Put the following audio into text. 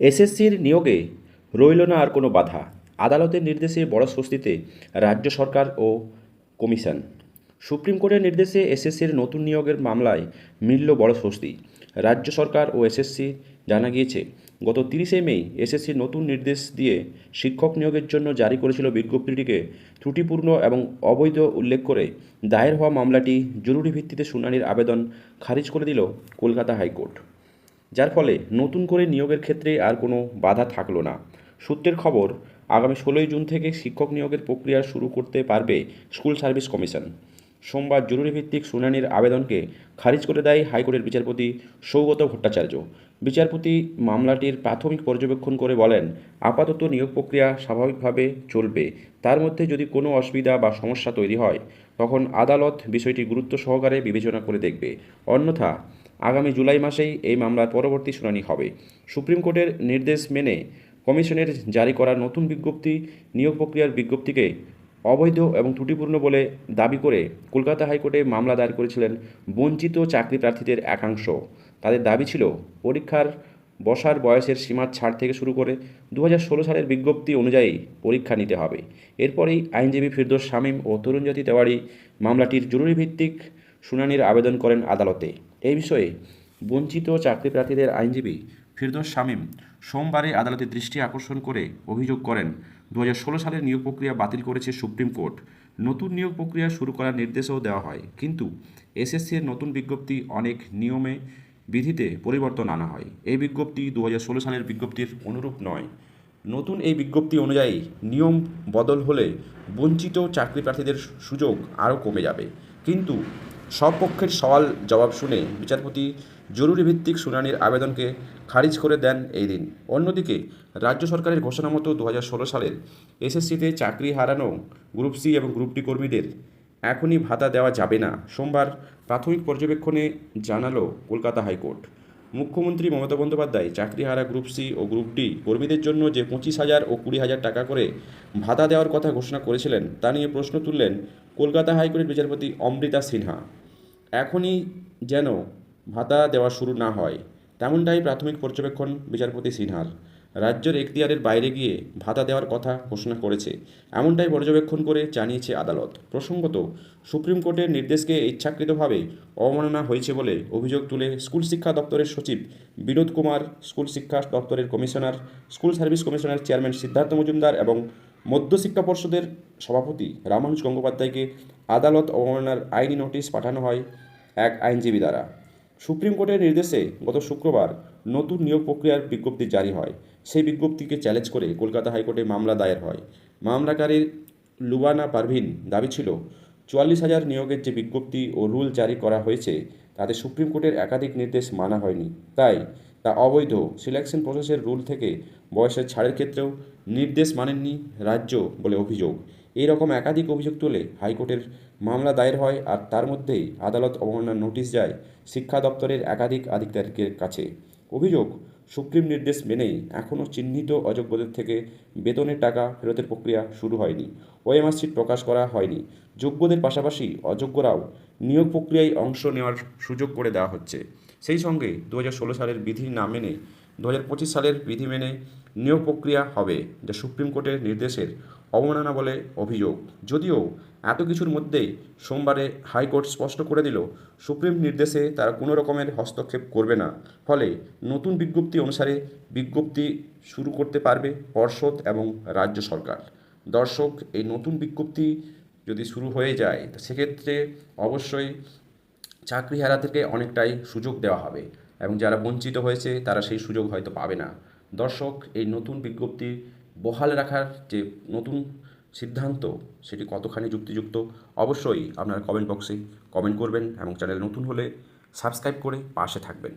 এসএসসির নিয়োগে রইল না আর কোনো বাধা। আদালতের নির্দেশে বড় স্বস্তিতে রাজ্য সরকার ও কমিশন। সুপ্রিম কোর্টের নির্দেশে এসএসসির নতুন নিয়োগের মামলায় মিলল বড় স্বস্তি। রাজ্য সরকার ও এসএসসি জানা গিয়েছে, গত তিরিশে মে এসএসসির নতুন নির্দেশ দিয়ে শিক্ষক নিয়োগের জন্য জারি করেছিল বিজ্ঞপ্তিটিকে ত্রুটিপূর্ণ এবং অবৈধ উল্লেখ করে দায়ের হওয়া মামলাটি জরুরি ভিত্তিতে শুনানির আবেদন খারিজ করে দিল কলকাতা হাইকোর্ট। যার ফলে নতুন করে নিয়োগের ক্ষেত্রে আর কোনো বাধা থাকল না। সূত্রের খবর, আগামী ষোলোই জুন থেকে শিক্ষক নিয়োগের প্রক্রিয়া শুরু করতে পারবে স্কুল সার্ভিস কমিশন। সোমবার জরুরি ভিত্তিক শুনানির আবেদনকে খারিজ করে দেয় হাইকোর্টের বিচারপতি সৌগত ভট্টাচার্য। বিচারপতি মামলাটির প্রাথমিক পর্যবেক্ষণ করে বলেন, আপাতত নিয়োগ প্রক্রিয়া স্বাভাবিকভাবে চলবে। তার মধ্যে যদি কোনো অসুবিধা বা সমস্যা তৈরি হয়, তখন আদালত বিষয়টি গুরুত্ব সহকারে বিবেচনা করে দেখবে। অন্যথা আগামী জুলাই মাসেই এই মামলার পরবর্তী শুনানি হবে। সুপ্রিম কোর্টের নির্দেশ মেনে কমিশনের জারি করা নতুন বিজ্ঞপ্তি নিয়োগ প্রক্রিয়ার বিজ্ঞপ্তিকে অবৈধ এবং ত্রুটিপূর্ণ বলে দাবি করে কলকাতা হাইকোর্টে মামলা দায়ের করেছিলেন বঞ্চিত চাকরি প্রার্থীদের একাংশ। তাদের দাবি ছিল, পরীক্ষার বসার বয়সের সীমা ছাড় থেকে শুরু করে দু হাজার ষোলো সালের বিজ্ঞপ্তি অনুযায়ী পরীক্ষা নিতে হবে। এরপরেই আইনজীবী ফিরদোস শামীম ও তরুণজ্যোতি তেওয়ারি মামলাটির জরুরি ভিত্তিক শুনানির আবেদন করেন আদালতে। এই বিষয়ে বঞ্চিত চাকরি প্রার্থীদের আইনজীবী ফিরদোস শামীম সোমবারে আদালতের দৃষ্টি আকর্ষণ করে অভিযোগ করেন দু হাজার ষোলো সালের নিয়োগ প্রক্রিয়া বাতিল করেছে সুপ্রিম কোর্ট। নতুন নিয়োগ প্রক্রিয়া শুরু করার নির্দেশও দেওয়া হয়, কিন্তু এসএসসির নতুন বিজ্ঞপ্তি অনেক নিয়মে বিধিতে পরিবর্তন আনা হয়। এই বিজ্ঞপ্তি দু হাজার ষোলো সালের বিজ্ঞপ্তির অনুরূপ নয়। নতুন এই বিজ্ঞপ্তি অনুযায়ী নিয়ম বদল হলে বঞ্চিত চাকরি প্রার্থীদের সুযোগ আরও কমে যাবে। কিন্তু সব পক্ষের সওয়াল জবাব শুনে বিচারপতি জরুরি ভিত্তিক শুনানির আবেদনকে খারিজ করে দেন এই দিন। অন্যদিকে, রাজ্য সরকারের ঘোষণা মতো দু হাজার ষোলো সালের এসএসসিতে চাকরি হারানো গ্রুপ সি এবং গ্রুপ ডি কর্মীদের এখনই ভাতা দেওয়া যাবে না। সোমবার প্রাথমিক পর্যবেক্ষণে জানালো কলকাতা হাইকোর্ট। মুখ্যমন্ত্রী মমতা বন্দ্যোপাধ্যায় চাকরিহারা গ্রুপ সি ও গ্রুপ ডি কর্মীদের জন্য যে পঁচিশ হাজার ও কুড়ি হাজার টাকা করে ভাতা দেওয়ার কথা ঘোষণা করেছিলেন, তা নিয়ে প্রশ্ন তুললেন কলকাতা হাইকোর্টের বিচারপতি অমৃতা সিনহা। এখনই যেন ভাতা দেওয়া শুরু না হয়, তেমনটাই প্রাথমিক পর্যবেক্ষণ বিচারপতি সিনহার। রাজ্যের এখতিয়ারের বাইরে গিয়ে ভাতা দেওয়ার কথা ঘোষণা করেছে। এমনটাই পর্যবেক্ষণ করে জানিয়েছে আদালত। প্রসঙ্গত, সুপ্রিম কোর্টের নির্দেশকে ইচ্ছাকৃতভাবে অবমাননা হয়েছে বলে অভিযোগ তুলে স্কুল শিক্ষা দপ্তরের সচিব বিনোদ কুমার, স্কুল শিক্ষা দপ্তরের কমিশনার, স্কুল সার্ভিস কমিশনের চেয়ারম্যান সিদ্ধার্থ মজুমদার এবং মধ্যশিক্ষা পর্ষদের সভাপতি রামানুজ গঙ্গোপাধ্যায়কে আদালত অবমাননার আইনি নোটিশ পাঠানো হয় এক আইনজীবী দ্বারা। সুপ্রিম কোর্টের নির্দেশে গত শুক্রবার নতুন নিয়োগ প্রক্রিয়ার বিজ্ঞপ্তি জারি হয়। সেই বিজ্ঞপ্তিকে চ্যালেঞ্জ করে কলকাতা হাইকোর্টে মামলা দায়ের হয়। মামলাকারীর লুবানা পারভিন দাবি ছিল, চুয়াল্লিশ হাজার নিয়োগের যে বিজ্ঞপ্তি ও রুল জারি করা হয়েছে, তাতে সুপ্রিম কোর্টের একাধিক নির্দেশ মানা হয়নি। তাই তা অবৈধ সিলেকশন প্রসেসের রুল থেকে বয়সের ছাড়ের ক্ষেত্রেও নির্দেশ মানেননি রাজ্য বলে অভিযোগ। এই রকম একাধিক অভিযোগ তুলে হাইকোর্টের মামলা দায়ের হয় আর তার মধ্যেই আদালত অবমাননার নোটিশ যায় শিক্ষা দপ্তরের একাধিক আধিকারিকের কাছে। অভিযোগ, সুপ্রিম নির্দেশ মেনেই এখনও চিহ্নিত অযোগ্যদের থেকে বেতনের টাকা ফেরতের প্রক্রিয়া শুরু হয়নি। ওএমআর সিট প্রকাশ করা হয়নি। যোগ্যদের পাশাপাশি অযোগ্যরাও নিয়োগ প্রক্রিয়ায় অংশ নেওয়ার সুযোগ করে দেওয়া হচ্ছে। সেই সঙ্গে দু হাজার ষোলো সালের বিধি না মেনে দু হাজার পঁচিশ সালের বিধি মেনে নিয়োগ প্রক্রিয়া হবে, যা সুপ্রিম কোর্টের নির্দেশের অবমাননা বলে অভিযোগ। যদিও এত কিছুর মধ্যেই সোমবারে হাইকোর্ট স্পষ্ট করে দিল, সুপ্রিম নির্দেশে তারা কোনো রকমের হস্তক্ষেপ করবে না। ফলে নতুন বিজ্ঞপ্তি অনুসারে বিজ্ঞপ্তি শুরু করতে পারবে পর্ষদ এবং রাজ্য সরকার। দর্শক, এই নতুন বিজ্ঞপ্তি যদি শুরু হয়ে যায়, সেক্ষেত্রে অবশ্যই চাকরিহারা থেকে অনেকটাই সুযোগ দেওয়া হবে। এবং যারা বঞ্চিত হয়েছে, তারা সেই সুযোগ হয়তো পাবে না। দর্শক, এই নতুন বিজ্ঞপ্তি বহাল রাখার যে নতুন সিদ্ধান্ত, সেটি কতখানি যুক্তিযুক্ত? অবশ্যই আপনারা কমেন্ট বক্সে কমেন্ট করবেন এবং চ্যানেল নতুন হলে সাবস্ক্রাইব করে পাশে থাকবেন।